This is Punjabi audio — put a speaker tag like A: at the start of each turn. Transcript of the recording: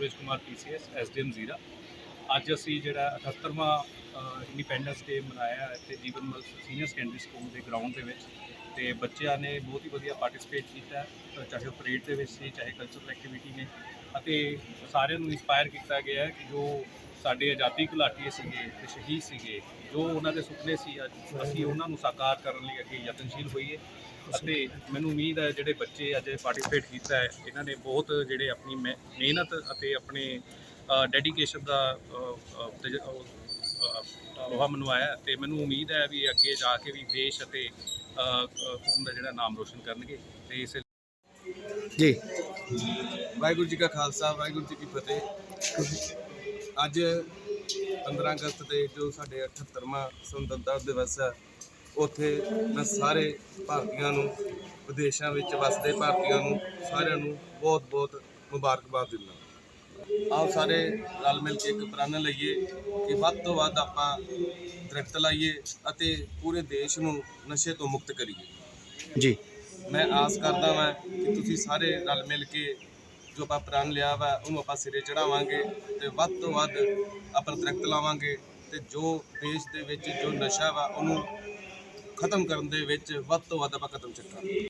A: ਸੁਰੇਸ਼ ਕੁਮਾਰ ਆਈਪੀਐਸ ਐਸਡੀਐਮ ਜ਼ੀਰਾ ਅੱਜ ਅਸੀਂ ਜਿਹੜਾ 78ਵਾਂ ਇੰਡੀਪੈਂਡੈਂਸ ਡੇ ਮਨਾਇਆ ਇੱਥੇ Jiwan Mal senior secondary school ਦੇ ਗਰਾਊਂਡ ਦੇ ਵਿੱਚ। ਤੇ ਬੱਚਿਆਂ ਨੇ ਬਹੁਤ ਹੀ ਵਧੀਆ ਪਾਰਟਿਸਿਪੇਟ ਕੀਤਾ ਚਾਹੇ ਉਹ ਪਰੇਡ ਦੇ ਵਿੱਚ ਸੀ, ਚਾਹੇ ਕਲਚਰਲ ਐਕਟੀਵਿਟੀ ਨੇ। ਅਤੇ ਸਾਰਿਆਂ ਨੂੰ ਇਨਸਪਾਇਰ ਕੀਤਾ ਗਿਆ ਕਿ ਜੋ ਸਾਡੇ ਆਜ਼ਾਦੀ ਘੁਲਾਟੀਏ ਸੀਗੇ ਤੇ ਸ਼ਹੀਦ ਸੀਗੇ ਜੋ ਉਹਨਾਂ ਦੇ ਸੁਪਨੇ ਸੀ ਅੱਜ ਅਸੀਂ ਉਹਨਾਂ ਨੂੰ ਸਾਕਾਰ ਕਰਨ ਲਈ ਅੱਗੇ ਯਤਨਸ਼ੀਲ ਹੋਈਏ। ਅਤੇ ਮੈਨੂੰ ਉਮੀਦ ਹੈ ਜਿਹੜੇ ਬੱਚੇ ਅੱਜ ਪਾਰਟਿਸਿਪੇਟ ਕੀਤਾ ਹੈ ਇਹਨਾਂ ਨੇ ਬਹੁਤ ਜਿਹੜੇ ਆਪਣੀ ਮਿਹ- ਮਿਹਨਤ ਅਤੇ ਆਪਣੇ ਡੈਡੀਕੇਸ਼ਨ ਦਾ ਲੋਹਾ ਮਨਵਾਇਆ ਤੇ ਮੈਨੂੰ ਉਮੀਦ ਹੈ ਵੀ ਅੱਗੇ ਜਾ ਕੇ ਵੀ ਦੇਸ਼ ਅਤੇ ਕੌਮ ਦਾ ਜਿਹੜਾ ਨਾਮ ਰੋਸ਼ਨ ਕਰਨਗੇ। ਤੇ ਇਸ
B: ਜੀ।
C: ਵਾਹਿਗੁਰੂ ਜੀ ਕਾ ਖਾਲਸਾ ਵਾਹਿਗੁਰੂ ਜੀ ਕੀ ਫਤਿਹ। ਅੱਜ 15 ਅਗਸਤ ਤੇ ਜੋ ਸਾਡੇ 78ਵਾਂ ਸੁਤੰਤਰਤਾ ਦਿਵਸ ਹੈ ਉੱਥੇ ਮੈਂ ਸਾਰੇ ਭਾਰਤੀਆਂ ਨੂੰ ਵਿਦੇਸ਼ਾਂ ਵਿੱਚ ਵਸਦੇ ਭਾਰਤੀਆਂ ਨੂੰ ਸਾਰਿਆਂ ਨੂੰ ਬਹੁਤ-ਬਹੁਤ ਮੁਬਾਰਕਬਾਦ ਦਿੰਦਾ ਆਓ ਸਾਰੇ ਰਲ ਮਿਲ ਕੇ ਇੱਕ ਪ੍ਰਣ ਲਈਏ ਕਿ ਵੱਧ ਤੋਂ ਵੱਧ ਆਪਾਂ ਦਰਖਤ ਲਾਈਏ ਅਤੇ ਪੂਰੇ ਦੇਸ਼ ਨੂੰ ਨਸ਼ੇ ਤੋਂ ਮੁਕਤ ਕਰੀਏ।
B: ਜੀ।
C: ਮੈਂ ਆਸ ਕਰਦਾ ਵਾਂ ਕਿ ਤੁਸੀਂ ਸਾਰੇ ਰਲ ਮਿਲ ਕੇ ਜੋ ਆਪਾਂ ਪ੍ਰਣ ਲਿਆ ਵਾ, ਉਹਨੂੰ ਆਪਾਂ ਸਿਰੇ ਚੜਾਵਾਂਗੇ ਤੇ ਵੱਧ ਤੋਂ ਵੱਧ ਆਪਾਂ ਦਰਖਤ ਲਾਵਾਂਗੇ ਤੇ ਜੋ ਦੇਸ਼ ਦੇ ਵਿੱਚ ਜੋ ਨਸ਼ਾ ਵਾ, ਉਹਨੂੰ ਖਤਮ ਕਰਨ ਦੇ ਵਿੱਚ ਵੱਧ ਤੋਂ ਵੱਧ ਆਪਾਂ ਕਦਮ ਚੁੱਕਾਂਗੇ।